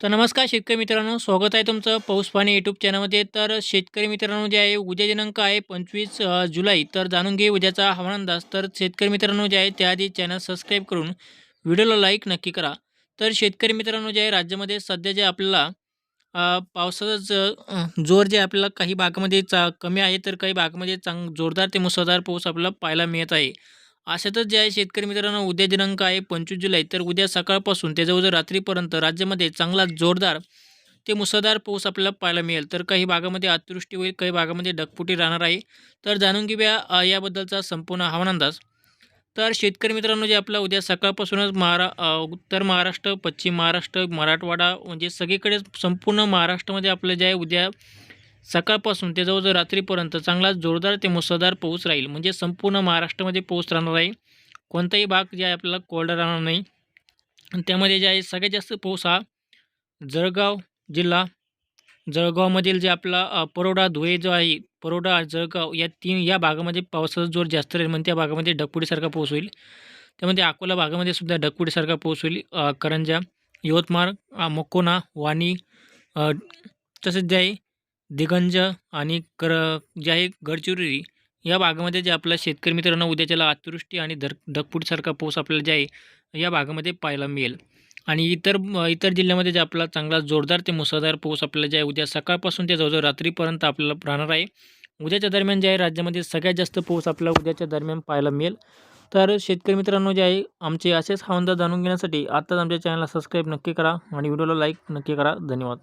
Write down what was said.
तर नमस्कार शेतकरी मित्रांनो स्वागत आहे तुमचं पाऊस पाणी यूट्यूब चॅनलमध्ये तर शेतकरी मित्रांनो जे आहे उद्या दिनांक आहे पंचवीस जुलै. तर जाणून घे उद्याचा हवामान अंदाज. तर शेतकरी मित्रांनो जे आहे त्याआधी चॅनल सबस्क्राईब करून व्हिडिओला लाईक नक्की करा. तर शेतकरी मित्रांनो जे आहे राज्यामध्ये सध्या जे आपल्याला पावसाचा ज जोर जे आपल्याला काही भागामध्ये चा कमी आहे तर काही भागामध्ये चांग जोरदार ते मुसळधार पाऊस आपल्याला पाहायला मिळत आहे. अशातच जे आहे शेतकरी मित्रांनो उद्या दिनांक आहे पंचवीस जुलै. तर उद्या सकाळपासून ते जवळजवळ रात्रीपर्यंत राज्यामध्ये चांगला जोरदार ते मुसळधार पाऊस आपल्याला पाहायला मिळेल. तर काही भागामध्ये अतिवृष्टी होईल काही भागामध्ये ढगफुटी राहणार आहे. तर जाणून घेऊया याबद्दलचा संपूर्ण हवामान अंदाज. तर शेतकरी मित्रांनो जे आपला उद्या सकाळपासूनच महारा उत्तर महाराष्ट्र पश्चिम महाराष्ट्र मराठवाडा म्हणजे सगळीकडे संपूर्ण महाराष्ट्रामध्ये आपलं जे आहे उद्या सकाळपासून ते जवळजवळ रात्रीपर्यंत चांगला जोरदार ते मुसळधार पाऊस राहील. म्हणजे संपूर्ण महाराष्ट्रामध्ये पाऊस राहणार आहे. कोणताही भाग जे आहे आपल्याला कोरडा राहणार नाही. आणि त्यामध्ये जे आहे सगळ्यात जास्त पाऊस हा जळगाव जिल्हा जळगावमधील जे आपला परोडा धुळे जो आहे परोडा जळगाव या तीन या भागामध्ये पावसाचा जोर जास्त राहील. म्हणजे त्या भागामध्ये ढकपुडीसारखा पाऊस होईल. त्यामध्ये अकोला भागामध्ये सुद्धा ढकपुडीसारखा पाऊस होईल. करंजा यवतमाळ मकोना वाणी तसेच जे आहे दिगंज आणि कर जे आहे गडचिरोली या भागामध्ये जे आपल्या शेतकरी मित्रांनो उद्याच्याला अतिवृष्टी आणि धर ढगफुटीसारखा पाऊस आपल्याला जे आहे या भागामध्ये पाहायला मिळेल. आणि इतर इतर जिल्ह्यामध्ये जे आपला चांगला जोरदार ते मुसळधार पाऊस आपल्याला जे आहे उद्या सकाळपासून ते जवळजवळ रात्रीपर्यंत आपल्याला राहणार आहे. उद्याच्या दरम्यान जे आहे राज्यामध्ये सगळ्यात जास्त पाऊस आपल्याला उद्याच्या दरम्यान पाहायला मिळेल. तर शेतकरी मित्रांनो जे आहे आमचे असेच हवामान जाणून घेण्यासाठी आत्ताच आमच्या चॅनलला सबस्क्राईब नक्की करा आणि व्हिडिओला लाईक नक्की करा. धन्यवाद.